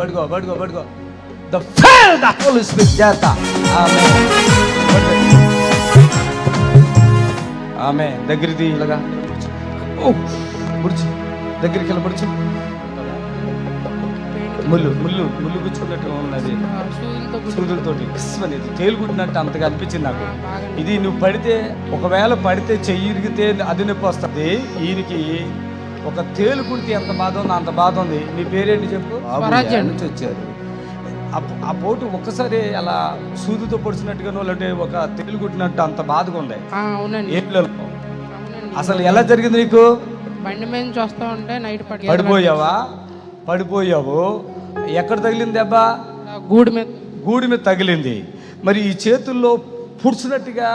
పడుకో పడుకో పడుకో. The fell the Holy Spirit చేత ఆమె ఆమె దగ్గరికి ఇలాగా. ఓ ముడిచి. దగ్గరికి వెళ్ళి ముడిచి. ముళ్ళు ముళ్ళు ముళ్ళు గుచ్చుకున్నట్టుగా ఉన్నది. సూదులతో సూదులతోటి అనేది తేలుకుంటున్నట్టు అంతగా అనిపించింది నాకు. ఇది నువ్వు పడితే ఒకవేళ పడితే చెయ్యి ఇరిగితే అది నొప్పి వస్తుంది. ఈయనకి ఒక తేలు కుడితే ఎంత బాధ ఉందో అంత బాధ ఉంది. నీ పేరేంటి చెప్పు? నుంచి వచ్చారు. ఆ పోటు ఒక్కసారి అలా సూదితో పొడిచినట్టుగానో లేదంటే ఒక తేలు కుట్టినట్టు అంత బాధగా ఉంది ఆ, అవునండి. ఏ పిల్లలు అవునండి. అసలు ఎలా జరిగింది నీకు? బండి మీద నుంచి వస్తా ఉంటే నైట్ పడి పడిపోయావా? పడిపోయావు. ఎక్కడ తగిలింది దెబ్బ గూడు మీద. గూడి మీద తగిలింది. మరి ఈ చేతుల్లో పుడిచినట్టుగా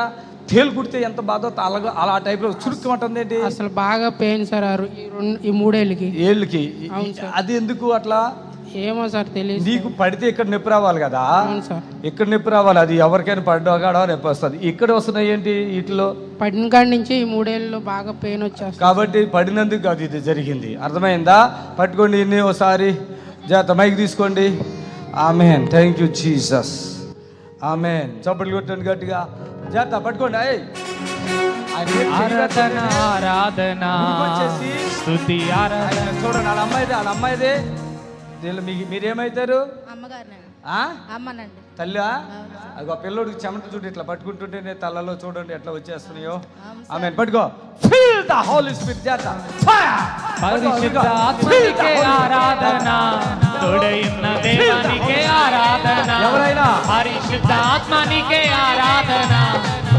తేలు కుడితే ఎంత బాధో అలాగా అలా టైప్లో చురుక్కుమంటుంది ఏంటి అసలు బాగా పెయిన్ సార్ ఆ రో- ఈ రెండు ఈ మూడేళ్ళకి. ఏళ్ళకి. అవును సార్. అది ఎందుకు అట్లా? ఏమో సార్ తెలియదు నీకు పడితే ఇక్కడ నొప్పి రావాలి కదా? అవును సార్. ఇక్కడ నొప్పి రావాలి? అది ఎవరికైనా పడ్డా నొప్పి వస్తుంది. ఇక్కడ వస్తున్నాయి ఏంటి వీటిలో? పడిన కాడి నుంచి ఈ మూడేళ్ళు బాగా పెయిన్ వచ్చేస్తుంది. కాబట్టి పడినందుకు అది ఇది జరిగింది. అర్థమైందా? పట్టుకోండి ఇన్ని ఒకసారి జాత మైక్ తీసుకోండి. Amen. Thank you Jesus amen. చప్పట్లు కొట్టండి గట్టిగా. జాత పట్టుకోండి అయ్ ఆయన ఏం ఆరాధన ఆరాధన స్తుతి ఆరాధన. చూడండి వాళ్ళ అమ్మాయిదే వాళ్ళ అమ్మాయిదే. దీనిలో మీకు మీరేమవుతారు అమ్మగారినండి ఆ? అమ్మనండి. తల్లా? అది పిల్లోడికి చెమట చూడు ఇట్లా పట్టుకుంటుంటేనే తలలో చూడండి ఎట్లా వచ్చేస్తున్నాయో. ఆమె పట్టుకో. ఫీల్ ద హోలీ స్పిరిట్ చేత పరిశుద్ధ ఆత్మనికే ఆరాధన. తోడైన ఎవరైనా పరిశుద్ధ ఆత్మనికే ఆరాధన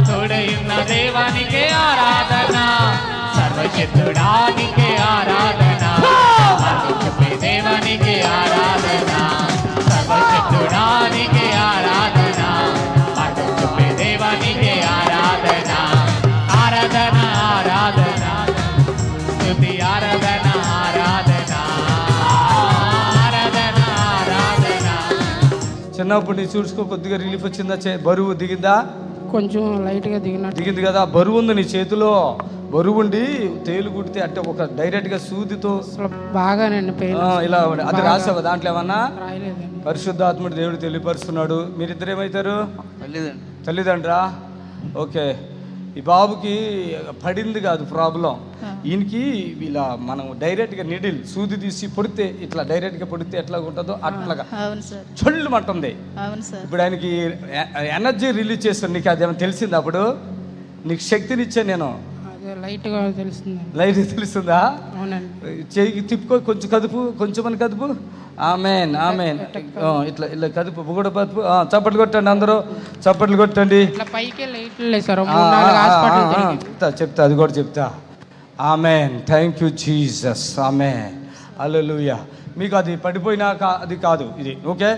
తోడైన దేవానికే ఆరాధన సర్వశక్తుడానికే ఆరాధన చిన్నప్పుడు నీ చూసుకో కొద్దిగా రిలీఫ్ వచ్చిందా? చే- బరువు దిగిందా? కొంచెం లైట్గా దిగినట్టు. దిగింది కదా బరువు ఉంది నీ చేతిలో. బరువు ఉండి తేలు కుడితే అంటే ఒక డైరెక్ట్గా సూదితో బాగానండి ఆ, ఇలా. అది రాసావా దాంట్లో ఏమన్నా? పరిశుద్ధాత్ముడు దేవుడు తెలియపరుస్తున్నాడు. మీరిద్దరు ఏమవుతారు తల్లిదండ్రా? ఓకే. ఈ బాబుకి పడింది కాదు ప్రాబ్లం. ఈయనకి ఇలా మనం డైరెక్ట్గా నిడిల్ సూది తీసి పొడితే ఇట్లా డైరెక్ట్గా పొడితే ఎట్లా ఉంటుందో అట్లాగా. అవును సార్. ఇప్పుడు ఆయనకి ఎనర్జీ రిలీజ్ చేస్తాను నీకు అది ఏమైనా తెలిసింది అప్పుడు? నీకు శక్తిని ఇచ్చా నేను? లైట్గా తెలుస్తుంది లైట్ తెలుస్తుందా? అవునండి. చేయికి తిప్పుకో కొంచెం కదుపు కొంచెం అని కదుపు ఆమెన్ ఆమెన్ ఇట్లా ఇలా కదుపు బుగడ కదుపు ఆ, చప్పట్లు కొట్టండి అందరూ చప్పట్లు కొట్టండి. ఇట్లా పైకే లైట్లు లేదు సార్ చెప్తా అది కూడా చెప్తా. ఆమెన్ థ్యాంక్ యూ జీసస్ ఆమె అల్లెలుయా మీకు అది పడిపోయినాక అది కాదు ఇది ఓకే